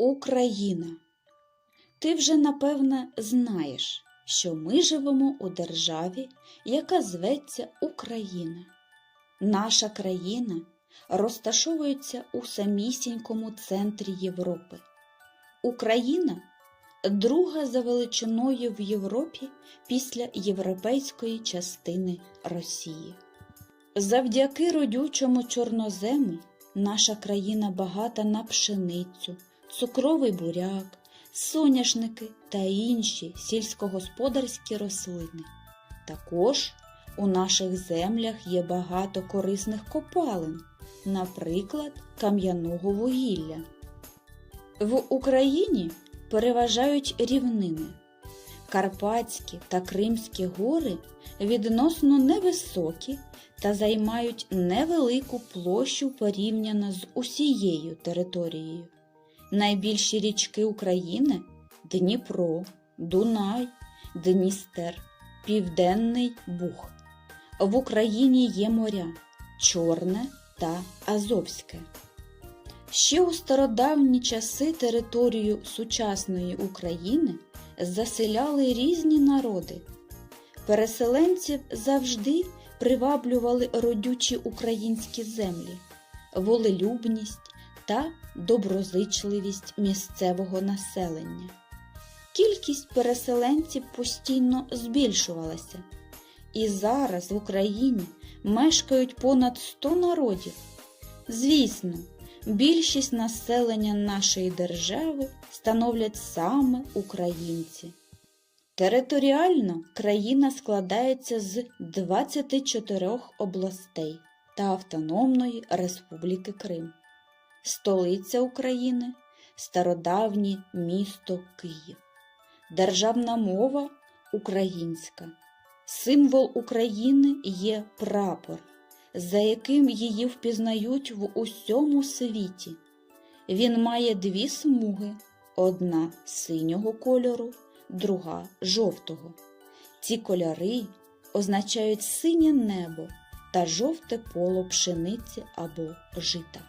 Україна. Ти вже напевне знаєш, що ми живемо у державі, яка зветься Україна. Наша країна розташовується у самісінькому центрі Європи. Україна друга за величиною в Європі після європейської частини Росії. Завдяки родючому чорнозему наша країна багата на пшеницю, цукровий буряк, соняшники та інші сільськогосподарські рослини. Також у наших землях є багато корисних копалин, наприклад, кам'яного вугілля. В Україні переважають рівнини. Карпатські та Кримські гори відносно невисокі та займають невелику площу порівняно з усією територією. Найбільші річки України Дніпро, Дунай, Дністер, Південний Буг. В Україні є моря Чорне та Азовське. Ще у стародавні часи територію сучасної України заселяли різні народи. Переселенців завжди приваблювали родючі українські землі, волелюбність та доброзичливість місцевого населення. Кількість переселенців постійно збільшувалася, і зараз в Україні мешкають понад 100 народів. Звісно, більшість населення нашої держави становлять саме українці. Територіально країна складається з 24 областей та Автономної Республіки Крим. Столиця України стародавнє місто Київ. Державна мова українська. Символ України є прапор, за яким її впізнають в усьому світі. Він має дві смуги: одна синього кольору, друга жовтого. Ці кольори означають синє небо та жовте поло пшениці або жита.